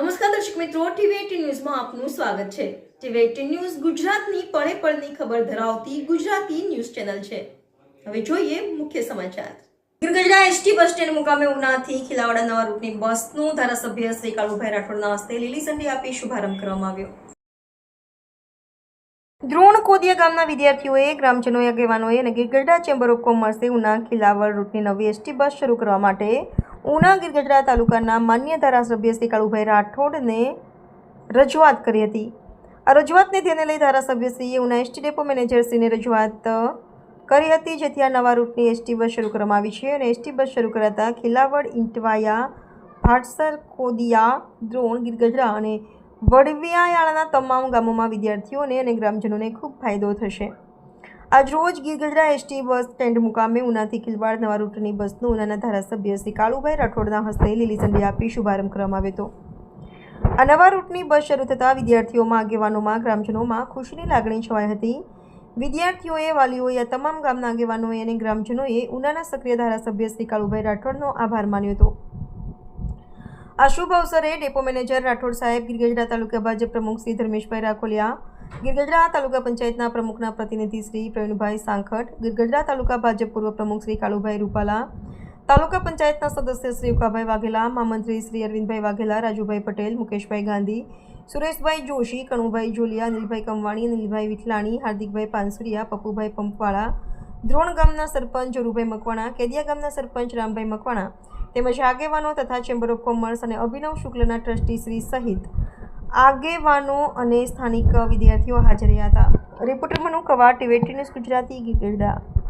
નમસ્કાર દર્શક મિત્રો ટીવી ન્યૂઝમાં આપનું સ્વાગત છે. ટીવી ન્યૂઝ ગુજરાતની પળે પળની ખબર ધરાવતી ગુજરાતી ન્યૂઝ ચેનલ છે. હવે જોઈએ મુખ્ય સમાચાર. ગીરગઢડા એસટી બસ સ્ટેન્ડ મુકામે ઉનાથી ખીલાવાડા નવા રૂટની બસનું ધારાસભ્ય શ્રી કાળુભાઈ રાઠોડના હસ્તે લીલી ઝંડી આપી શુભારંભ કરવામાં આવ્યો. દ્રોણ કોદિયા ગામના વિદ્યાર્થીઓએ, ગ્રામજનોએ, આગેવાનોએ અને ગીરગઢડા ચેમ્બર ઓફ કોમર્સે ઉના ખિલાવડ રૂટની નવી એસટી બસ શરૂ કરવા માટે ઉના ગીરગઢડા તાલુકાના માન્ય ધારાસભ્ય શ્રી કાળુભાઈ રાઠોડને રજૂઆત કરી હતી. આ રજૂઆતને ધ્યાને લઈ ધારાસભ્યશ્રીએ ઉના એસટી ડેપો મેનેજરશ્રીને રજૂઆત કરી હતી, જેથી આ નવા રૂટની એસટી બસ શરૂ કરવામાં આવી છે અને એસટી બસ શરૂ કરાતા ખિલાવડ, ઇંટવાયા, ભાટસર કોદિયા દ્રોણ, ગીરગઢડા અને વડવિયાળાના તમામ ગામોમાં વિદ્યાર્થીઓને અને ગ્રામજનોને ખૂબ ફાયદો થશે. આજરોજ ગીરગઢડા એસટી બસ સ્ટેન્ડ મુકામે ઉનાથી ખિલવાડ નવા રૂટની બસનું ઉનાના ધારાસભ્ય શ્રી કાળુભાઈ રાઠોડના હસ્તે લીલી ઝંડી આપી શુભારંભ કરવામાં આવ્યો હતો. આ નવા રૂટની બસ શરૂ થતાં વિદ્યાર્થીઓમાં આગેવાનોમાં, ગ્રામજનોમાં ખુશીની લાગણી છવાઈ હતી. વિદ્યાર્થીઓએ, વાલીઓએ આ તમામ ગામના આગેવાનોએ અને ગ્રામજનોએ ઉનાના સક્રિય ધારાસભ્ય શ્રી કાળુભાઈ રાઠોડનો આભાર માન્યો હતો. આ શુભ અવસરે ડેપો મેનેજર રાઠોડ સાહેબ ગીરગઢડા તાલુકા ભાજપ પ્રમુખ શ્રી ધર્મેશભાઈ રાખોલિયા ગીરગઢડા તાલુકા પંચાયતના પ્રમુખના પ્રતિનિધિ શ્રી પ્રવીણભાઈ સાંખટ, ગીરગઢડા તાલુકા ભાજપ પૂર્વ પ્રમુખ શ્રી કાળુભાઈ રૂપાલા, તાલુકા પંચાયતના સદસ્ય શ્રી ઉકાભાઈ વાઘેલા મહામંત્રી શ્રી અરવિંદભાઈ વાઘેલા, રાજુભાઈ પટેલ, મુકેશભાઈ ગાંધી, સુરેશભાઈ જોશી કણુભાઈ જોલિયા અનિલભાઈ કંવાણી અનિલભાઈ વિઠલાણી, હાર્દિકભાઈ પાનસુરિયા, પપ્પુભાઈ પંપવાળા, દ્રોણ ગામના સરપંચ જોરુભાઈ મકવાણા, કેદિયા ગામના સરપંચ રામભાઈ મકવાણા, તેમજ આગેવાનો તથા ચેમ્બર ઓફ કોમર્સ અને અભિનવ શુક્લના ટ્રસ્ટી શ્રી સહિત આગેવાનો અને સ્થાનિક વિદ્યાર્થીઓ હાજર રહ્યા હતા. રિપોર્ટર મનુ કવા ટીવી ગુજરાતી ગીરગઢડા